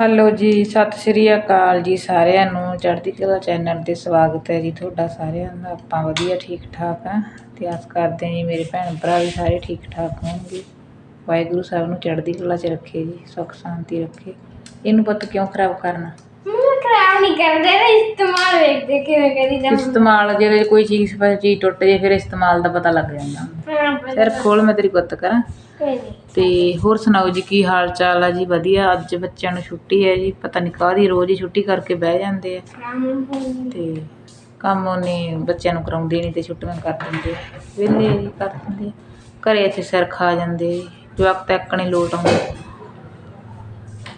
Hello ਜੀ, ਸਤਿ ਸ਼੍ਰੀ ਅਕਾਲ ਜੀ ਸਾਰਿਆਂ ਨੂੰ। ਚੜ੍ਹਦੀ ਕਲਾ ਚੈਨਲ ਤੇ ਸਵਾਗਤ ਹੈ ਜੀ ਤੁਹਾਡਾ ਸਾਰਿਆਂ ਦਾ। ਆਪਾਂ ਵਧੀਆ ਠੀਕ ਠਾਕ ਆ ਤੇ ਆਸ ਕਰਦੇ ਹਾਂ ਜੀ ਮੇਰੇ ਭੈਣ ਭਰਾ ਵੀ ਸਾਰੇ ਠੀਕ ਠਾਕ ਹੋਣਗੇ। ਵਾਹਿਗੁਰੂ ਸਾਹਿਬ ਨੂੰ ਚੜ੍ਹਦੀ ਕਲਾ 'ਚ ਰੱਖੇ ਜੀ ਸੁੱਖ ਸ਼ਾਂਤੀ ਰੱਖੇ। ਇਹਨੂੰ ਪੁੱਤ ਕਿਉਂ ਖਰਾਬ ਕਰਨਾ? ਖਰਾਬ ਨਹੀਂ ਕਰਦੇ ਨਾ ਇਸਤੇਮਾਲ ਵੇਖਦੇ ਕਿਵੇਂ ਕਰੀ ਦਾ ਇਸਤੇਮਾਲ ਜੇ ਕੋਈ ਚੀਜ਼ ਪਰ ਚੀਜ਼ ਟੁੱਟ ਜੇ ਫਿਰ ਇਸਤੇਮਾਲ ਦਾ ਪਤਾ ਲੱਗ ਜਾਂਦਾ। ਹਾਂ ਸਿਰ ਖੋਲ ਮੈਂ ਤੇਰੀ ਗੁੱਤ ਕਰਾਂ। ਕੋਈ ਨਹੀਂ। ਤੇ ਹੋਰ ਸੁਣਾਓ ਜੀ ਕੀ ਹਾਲ ਚਾਲ ਆ ਜੀ? ਵਧੀਆ ਅੱਜ ਬੱਚਿਆਂ ਨੂੰ ਛੁੱਟੀ ਹੈ ਜੀ। ਪਤਾ ਨਹੀਂ ਕਾਹਦੀ ਰੋਜ਼ ਹੀ ਛੁੱਟੀ ਕਰਕੇ ਬਹਿ ਜਾਂਦੇ ਆ। ਤੇ ਕੰਮ ਉਹਨੇ ਬੱਚਿਆਂ ਨੂੰ ਕਰਾਉਂਦੇ ਨਹੀਂ ਤੇ ਛੁੱਟੀਆਂ ਕਰ ਦਿੰਦੇ ਆ। ਵਿਹਲੇ ਜੀ ਕਰ ਦਿੰਦੇ ਆ। ਘਰੇ ਇੱਥੇ ਸਿਰ ਖਾ ਜਾਂਦੇ ਜਵਾਕ ਤੱਕ ਨਹੀਂ ਲੋਟ ਆਉਂਦੇ।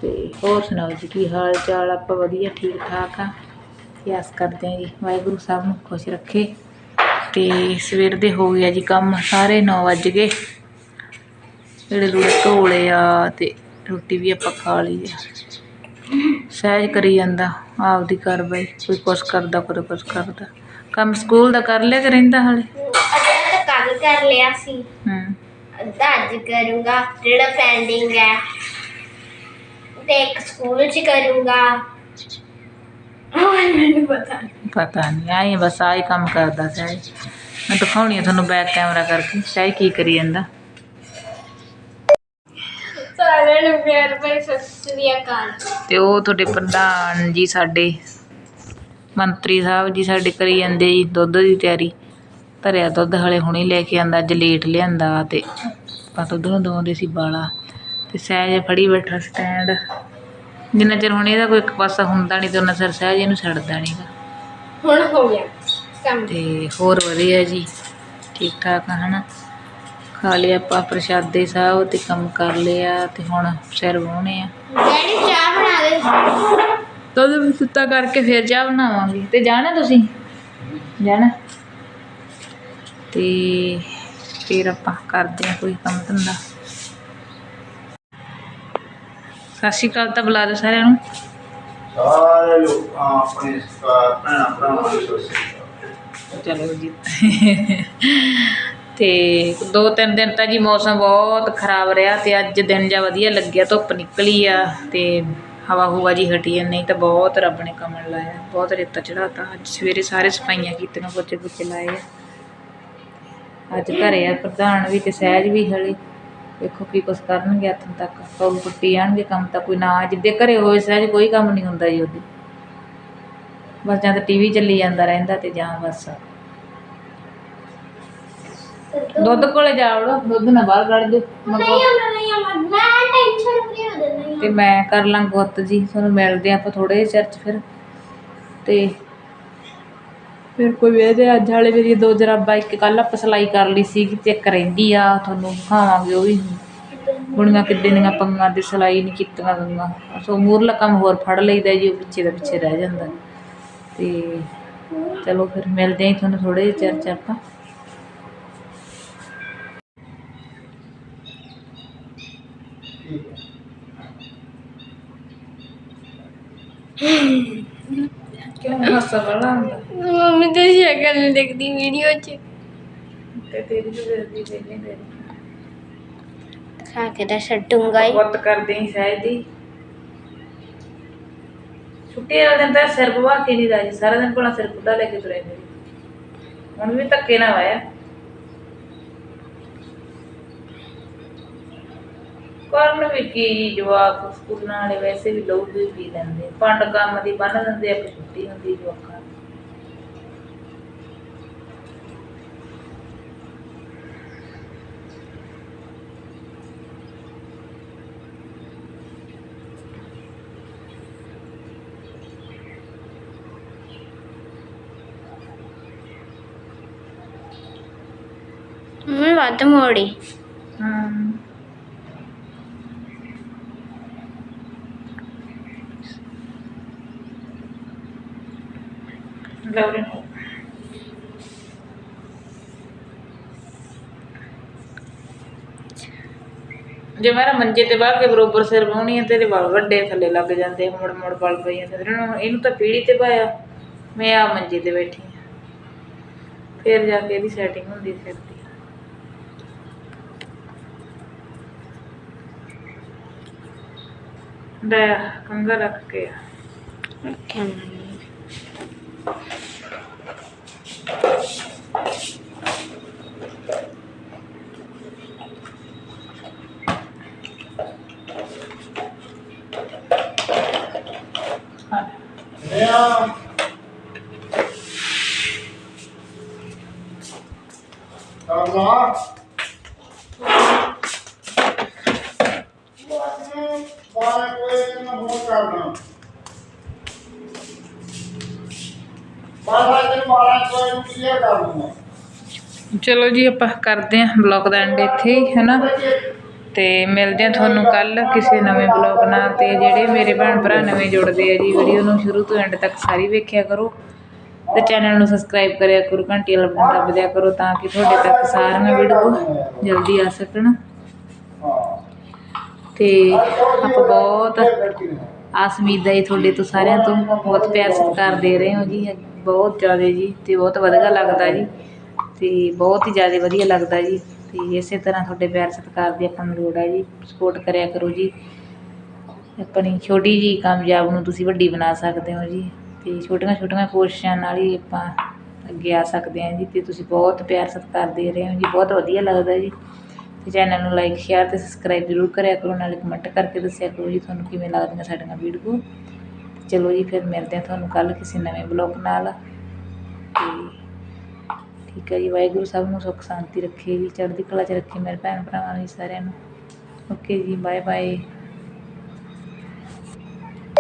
ਤੇ ਹੋਰ ਸੁਣਾਓ ਜੀ ਕੀ ਹਾਲ ਚਾਲ? ਆਪਾਂ ਵਧੀਆ ਠੀਕ ਠਾਕ ਆ। ਆਸ ਕਰਦੇ ਆ ਜੀ ਵਾਹਿਗੁਰੂ ਸਾਹਿਬ ਨੂੰ ਖੁਸ਼ ਰੱਖੇ। ਤੇ ਸਵੇਰ ਦੇ ਹੋ ਗਿਆ ਜੀ ਕੰਮ ਸਾਰੇ 9 ਵੱਜ ਗਏ। ਜਿਹੜੇ ਲੂੜੇ ਧੋਲੇ ਆ ਤੇ ਰੋਟੀ ਵੀ ਆਪਾਂ ਖਾ ਲਈ ਆ। ਸਹਿਜ ਕਰੀ ਜਾਂਦਾ ਆਪਦੀ ਕਾਰਵਾਈ ਕੋਈ ਕੁਛ ਕਰਦਾ ਕੋਈ ਕੁਛ ਕਰਦਾ। ਕੰਮ ਸਕੂਲ ਦਾ ਕਰ ਲਿਆ ਕਿ ਰਹਿੰਦਾ ਹਲੇ? ਅੱਧਾ ਤਾਂ ਕੱਲ ਕਰ ਲਿਆ ਸੀ। ਹੂੰ। ਅੱਧਾ ਅੱਜ ਕਰੂੰਗਾ ਜਿਹੜਾ ਪੈਂਡਿੰਗ ਹੈ। ਤੇ ਇੱਕ ਸਕੂਲ 'ਚ ਕਰੂੰਗਾ। ਮੈਨੂੰ ਪਤਾ ਪਤਾ ਨਹੀਂ ਆਏ ਬਸ ਆਹੀ ਕੰਮ ਕਰਦਾ ਸਹਿਜ ਮੈਂ ਦਿਖਾਉਣੀ ਆ ਤੁਹਾਨੂੰ ਬੈਕ ਕੈਮਰਾ ਕਰਕੇ ਸਹਿਜ ਕੀ ਕਰੀ ਜਾਂਦਾ। ਸਾਰਿਆਂ ਨੂੰ ਪਿਆਰ ਭਰੀ ਸਤਿ ਸ੍ਰੀ ਅਕਾਲ। ਤੇ ਉਹ ਤੁਹਾਡੇ ਪ੍ਰਧਾਨ ਜੀ ਸਾਡੇ ਮੰਤਰੀ ਸਾਹਿਬ ਜੀ ਸਾਡੇ ਕਰੀ ਜਾਂਦੇ ਜੀ ਦੁੱਧ ਦੀ ਤਿਆਰੀ। ਧਰਿਆ ਦੁੱਧ ਹਲੇ ਹੁਣੇ ਲੈ ਕੇ ਆਂਦਾ ਅੱਜ ਲੇਟ ਲਿਆਂਦਾ ਤੇ ਆਪਾਂ ਦੁੱਧ ਨੂੰ ਦਵਾਉਂਦੇ ਸੀ ਬਾਲਾ। ਤੇ ਸਹਿਜ ਫੜੀ ਬੈਠਾ ਸਟੈਂਡ ਜਿੰਨਾ ਚਿਰ ਹੁਣ ਇਹਦਾ ਕੋਈ ਇੱਕ ਪਾਸਾ ਹੁੰਦਾ ਨਹੀਂ ਤੇ ਉਹਨਾਂ ਚਿਰ ਸਹਿਜ ਇਹਨੂੰ ਛੱਡਦਾ ਨਹੀਂਗਾ ਹੁਣ ਹੋ ਗਿਆ ਕੰਮ। ਤੇ ਹੋਰ ਵਧੀਆ ਜੀ ਠੀਕ ਠਾਕ ਹਨਾ? ਖਾ ਲਿਆ ਆਪਾਂ ਪ੍ਰਸ਼ਾਦੇ ਸਾਹਿਬ ਤੇ ਕੰਮ ਕਰ ਲਿਆ ਤੇ ਹੁਣ ਸਿਰ ਵਾਹੁਣੇ ਆ। ਡੈਡੀ ਚਾਹ ਬਣਾ ਦੇ। ਦੁੱਧ ਸੁੱਤਾ ਕਰਕੇ ਫਿਰ ਚਾਹ ਬਣਾਵਾਂਗੇ। ਤੇ ਜਾਣਾ ਤੁਸੀਂ? ਜਾਣਾ? ਤੇ ਫਿਰ ਆਪਾਂ ਕਰਦੇ ਆ ਕੋਈ ਕੰਮ ਧੰਦਾ। ਸਤਿ ਸ਼੍ਰੀ ਅਕਾਲ ਤਾਂ ਬੁਲਾ ਦਿਓ ਸਾਰਿਆਂ ਨੂੰ। ਸਾਰੇ ਲੋਕਾਂ ਆਪਣੇ ਸਕਾਰ ਭੈਣਾਂ ਭਰਾਵਾਂ ਨੂੰ ਸਤਿ ਸ੍ਰੀ ਅਕਾਲ। ਚਲੋ ਜੀ। ਤੇ ਦੋ ਤਿੰਨ ਦਿਨ ਤਾਂ ਜੀ ਮੌਸਮ ਬਹੁਤ ਖਰਾਬ ਰਿਹਾ ਤੇ ਅੱਜ ਦਿਨ ਜਾ ਵਧੀਆ ਲੱਗਿਆ ਧੁੱਪ ਨਿਕਲੀ ਆ ਤੇ ਹਵਾ ਹੁਵਾ ਜੀ ਹਟੀ ਆ ਨਹੀਂ ਤਾਂ ਬਹੁਤ ਰੱਬ ਨੇ ਕਮਲ ਲਾਇਆ ਬਹੁਤ ਰੇਤਾ ਚੜਾਤਾ ਅੱਜ ਸਵੇਰੇ ਸਾਰੇ ਸਫਾਈਆਂ ਕੀਤੀਆਂ ਪੋਚੇ ਪੁੱਚੇ ਲਾਏ ਆ। ਅੱਜ ਘਰੇ ਆ ਪ੍ਰਧਾਨ ਵੀ ਤੇ ਸਹਿਜ ਵੀ ਹਲੇ। ਦੇਖੋ ਕੀ ਕੁਛ ਕਰਨਗੇ ਹੱਥਾਂ ਤੱਕ ਕੌਲ ਪੁੱਟੀ ਆਣਗੇ ਕੰਮ ਤਾਂ ਕੋਈ ਨਾ ਜਿੱਦੇ ਘਰੇ ਹੋਏ ਸਹਿਜ ਕੋਈ ਕੰਮ ਨਹੀਂ ਹੁੰਦਾ ਜੀ ਉਹਦੇ। ਬਸ ਜਾਂ ਤਾਂ ਟੀਵੀ ਚੱਲੀ ਜਾਂਦਾ ਰਹਿੰਦਾ ਤੇ ਜਾਂ ਬਸ। ਦੁੱਧ ਕੋਲੇ ਜਾ ਵੜੋ ਦੁੱਧ ਨਾ ਬਾਹਰ ਕੱਢ ਦਿਓ। ਮੈਂ ਨਹੀਂ ਆਉਣਾ ਮੈਂ ਟੈਨਸ਼ਨ ਫਰੀ ਹੋ ਜਾਣਾ ਤੇ ਮੈਂ ਕਰ ਲਾਂ ਗੁੱਤ ਜੀ ਤੁਹਾਨੂੰ ਮਿਲਦੇ ਆਪਾਂ ਥੋੜੇ ਜਿਹੇ ਚਰਚ ਫਿਰ। ਤੇ ਫਿਰ ਕੋਈ ਵੇਦੇ ਅੱਜ ਵਾਲੇ ਮੇਰੀ ਦੋ ਜਰਾਬਾਂ ਇੱਕ ਕੱਲ੍ਹ ਆਪਾਂ ਸਿਲਾਈ ਕਰ ਲਈ ਸੀ ਤੇ ਇੱਕ ਰਹਿੰਦੀ ਆ, ਤੁਹਾਨੂੰ ਦਿਖਾਵਾਂਗੇ ਉਹ ਵੀ। ਬੁਣੀਆਂ ਕਿੱਡੇ ਦੀਆਂ ਪੰਗਾਂ ਦੇ ਸਿਲਾਈ ਨਹੀਂ ਕੀਤੀਆਂ ਗਈਆਂ। ਸੋ ਮੂਰਲਾ ਕੰਮ ਹੋਰ ਫੜ ਲਈਦਾ ਜੀ, ਉਹ ਪਿੱਛੇ ਦਾ ਪਿੱਛੇ ਰਹਿ ਜਾਂਦਾ। ਤੇ ਚਲੋ ਫਿਰ ਮਿਲਦੇ ਆ ਤੁਹਾਨੂੰ ਥੋੜੇ ਜਿਹੇ ਚਰਚ ਆਪਾਂ ਕਿਉਂ ਹਾਸਾ ਬੜਾ ਹੁੰਦਾ ਮੰਮੀ ਤੇ ਸ਼ਕਲ ਨਹੀਂ ਦਿਖਦੀ ਵੀਡੀਓ 'ਚ। ਤੇ ਤੇਰੀ ਵੀ ਵਰਦੀ ਦੇ ਨਹੀਂ ਦੇ ਖਾ ਕੇ ਤਾਂ ਛੱਡੂੰਗਾ ਹੀ। ਵੱਤ ਕਰਦੇ ਹੀ ਸ਼ਾਇਦ ਹੀ। ਛੁੱਟੀ ਵਾਲੇ ਦਿਨ ਤਾਂ ਸਿਰ ਪਵਾ ਕੇ ਨਹੀਂ ਰਾਜੀ ਸਾਰਾ ਦਿਨ ਕੋਲ ਸਿਰ ਪੁੱਡਾ ਲੈ ਕੇ ਤੁਰੇ ਫਿਰੀ ਹੁਣ ਵੀ ਧੱਕੇ ਨਾ ਵਾਇਆ। ਕਰਨ ਵੀ ਕੀ ਜਵਾਕ ਸਕੂਲਾਂ ਵਾਲੇ ਵੈਸੇ ਵੀ ਲੋਕ ਵੀ ਪੀ ਲੈਂਦੇ ਪੰਡ ਕੰਮ ਦੀ ਬੰਨ ਦਿੰਦੇ ਆ ਕਿ ਛੁੱਟੀ ਹੁੰਦੀ ਜਵਾਕਾਂ ਦੀ ਮੰਮੀ ਵੱਧ ਮੋੜੀ ਲਵਲੀ ਜੇ ਮੇਰਾ ਮੰਜੇ ਤੇ ਬਾਹ ਕੇ ਬਰੋਬਰ ਸਿਰ ਵਾਉਣੀ ਹੈ ਤੇਰੇ ਵਾਲ ਵੱਡੇ ਥੱਲੇ ਲੱਗ ਜਾਂਦੇ ਮੁੜ ਮੁੜ ਵਲ ਪਈ ਜਾਂਦੇ ਫਿਰ ਇਹਨੂੰ ਇਹਨੂੰ ਤਾਂ ਪੀੜੀ ਤੇ ਪਾਇਆ। ਮੈਂ ਆ ਮੰਜੇ ਤੇ ਬੈਠੀ ਹਾਂ ਫਿਰ ਜਾ ਕੇ ਇਹਦੀ ਸੈਟਿੰਗ ਹੁੰਦੀ ਸਿਰ ਦੀ। ਕੰਗਾ ਰੱਖ ਕੇ। ਰੱਖਿਆ ਮੰਮੀ ਹਾਂ। ਨਿਆ ਕਰਨਾ ਬਾਰੇ ਕੋਈ ਨਾ ਫੋਨ ਕਰਨਾ ਬਾਰਾ ਦਿਨ ਬਾਰਾ ਕੋਈ ਨੂੰ ਕਲੀਅਰ ਕਰ ਦੂੰਗਾ ਚਲੋ ਜੀ ਆਪਾਂ ਕਰਦੇ ਆਂ ਬਲੌਗ ਦਾ ਐਂਡ ਇੱਥੇ ਹੀ ਹੈਨਾ ਅਤੇ ਮਿਲਦੇ ਹਾਂ ਤੁਹਾਨੂੰ ਕੱਲ੍ਹ ਕਿਸੇ ਨਵੇਂ ਬਲੌਗ ਨਾਲ ਅਤੇ ਜਿਹੜੇ ਮੇਰੇ ਭੈਣ ਭਰਾ ਨਵੇਂ ਜੁੜਦੇ ਆ ਜੀ, ਵੀਡੀਓ ਨੂੰ ਸ਼ੁਰੂ ਤੋਂ ਐਂਡ ਤੱਕ ਸਾਰੀ ਵੇਖਿਆ ਕਰੋ ਅਤੇ ਚੈਨਲ ਨੂੰ ਸਬਸਕ੍ਰਾਈਬ ਕਰਿਆ ਕਰੋ ਘੰਟੀ ਵਾਲਾ ਬਟਨ ਦਬ ਦਿਆ ਕਰੋ ਤਾਂ ਕਿ ਤੁਹਾਡੇ ਤੱਕ ਸਾਰੀਆਂ ਵੀਡੀਓ ਜਲਦੀ ਆ ਸਕਣ। ਹਾਂ ਤੇ ਆਪਾਂ ਬਹੁਤ ਆਸ ਉਮੀਦ ਹੈ ਜੀ ਤੁਹਾਡੇ ਤੋਂ ਸਾਰਿਆਂ ਤੋਂ, ਬਹੁਤ ਪਿਆਰ ਸਤਿਕਾਰ ਦੇ ਰਹੇ ਹੋ ਜੀ, ਬਹੁਤ ਜ਼ਿਆਦਾ ਜੀ ਤੇ ਬਹੁਤ ਵਧੀਆ ਲੱਗਦਾ ਜੀ ਤੇ ਬਹੁਤ ਹੀ ਜ਼ਿਆਦਾ ਵਧੀਆ ਲੱਗਦਾ ਜੀ। ਤੇ ਇਸੇ ਤਰ੍ਹਾਂ ਤੁਹਾਡੇ ਪਿਆਰ ਸਤਿਕਾਰ ਦੀ ਆਪਾਂ ਨੂੰ ਲੋੜ ਹੈ ਜੀ। ਸਪੋਰਟ ਕਰਿਆ ਕਰੋ ਜੀ। ਆਪਣੀ ਛੋਟੀ ਜੀ ਕਾਮਯਾਬ ਨੂੰ ਤੁਸੀਂ ਵੱਡੀ ਬਣਾ ਸਕਦੇ ਹੋ ਜੀ। ਤੇ ਛੋਟੀਆਂ ਛੋਟੀਆਂ ਕੋਸ਼ਿਸ਼ਾਂ ਨਾਲ ਹੀ ਆਪਾਂ ਅੱਗੇ ਆ ਸਕਦੇ ਹਾਂ ਜੀ। ਤੇ ਤੁਸੀਂ ਬਹੁਤ ਪਿਆਰ ਸਤਿਕਾਰ ਦੇ ਰਹੇ ਹੋ ਜੀ। ਬਹੁਤ ਵਧੀਆ ਲੱਗਦਾ ਜੀ। ਤੇ ਚੈਨਲ ਨੂੰ ਲਾਈਕ ਸ਼ੇਅਰ ਤੇ ਸਬਸਕ੍ਰਾਈਬ ਜ਼ਰੂਰ ਕਰਿਆ ਕਰੋ। ਨਾਲੇ ਕਮੈਂਟ ਕਰਕੇ ਦੱਸਿਆ ਕਰੋ ਜੀ ਤੁਹਾਨੂੰ ਕਿਵੇਂ ਲੱਗਦੀਆਂ ਸਾਡੀਆਂ ਵੀਡੀਓ ਚਲੋ ਜੀ, ਫਿਰ ਮਿਲਦੇ ਹਾਂ ਤੁਹਾਨੂੰ ਕੱਲ ਕਿਸੇ ਨਵੇਂ ਬਲੌਗ ਨਾਲ। ਠੀਕ ਹੈ ਜੀ, ਵਾਹਿਗੁਰੂ ਸਭ ਨੂੰ ਸੁੱਖ ਸ਼ਾਂਤੀ ਰੱਖੇ ਜੀ, ਚੜ੍ਹਦੀ ਕਲਾ 'ਚ ਰੱਖੇ ਮੇਰੇ ਭੈਣ ਭਰਾਵਾਂ ਨੂੰ ਜੀ ਸਾਰਿਆਂ ਨੂੰ। ਓਕੇ ਜੀ ਬਾਏ ਬਾਏ